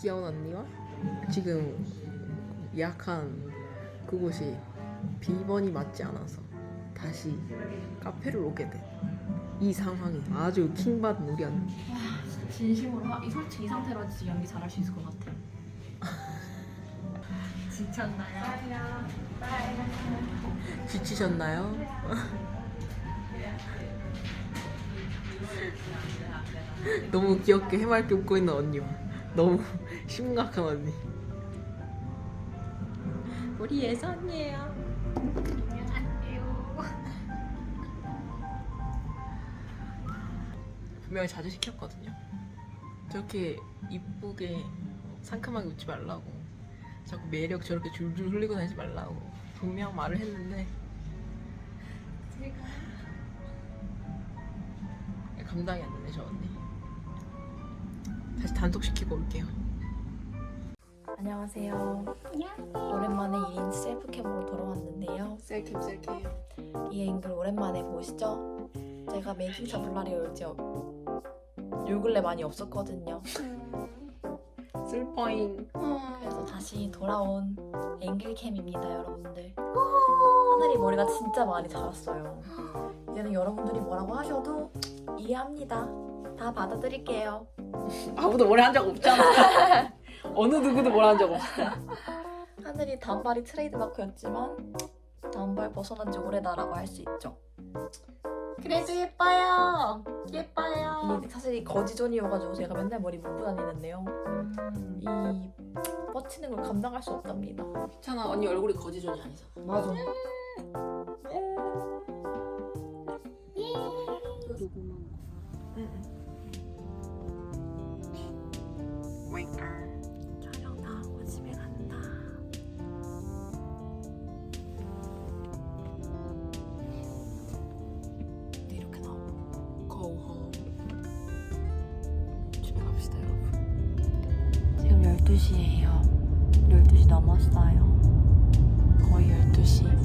귀여운 언니와 지금 예약한 그곳이 비번이 맞지 않아서 다시 카페를 오게 된이 상황이 아주 킹받은 우리 언니 진심으로 하, 이 솔직히 이 상태로 진짜 연기 잘할 수 있을 것 같아. 지쳤나요? 지치셨나요? 너무 귀엽게 해맑게 웃고 있는 언니와 너무 심각한 언니. 우리 예선이에요. 분명히 자주 시켰거든요. 저렇게 이쁘게 상큼하게 웃지 말라고. 자꾸 매력 저렇게 줄줄 흘리고 다니지 말라고. 분명 말을 했는데. 감당이 안 되네 저 언니. 다시 단속시키고 올게요 안녕하세요. 오랜만에 1인 셀프캠으로 돌아왔는데요. 셀캠 셀캠 이 앵글 오랜만에 보시죠? 제가 메이킹샵 블라리 올지 요 근래 많이 없었거든요. 슬퍼잉 그래서 다시 돌아온 앵글캠입니다, 여러분들. 하늘이 머리가 진짜 많이 자랐어요. 이제는 여러분들이 뭐라고 하셔도 이해합니다. 다 받아들일게요. 아무도 뭐라 한적 없잖아 어느 누구도 뭐라 한 적 없어 하늘이 단발이 트레이드 마크였지만 단발 벗어난 지 오래다라고 할 수 있죠. 그래도 예뻐요 예뻐요 이 사실 이 거지존이어가지고 제가 맨날 머리 묶고 다니는데요. 이 뻗치는 걸 감당할 수 없답니다. 괜찮아 언니 얼굴이 거지존이 아니잖아 맞아. 촬영 12시예요. 12시 넘었어요. 거의 12시.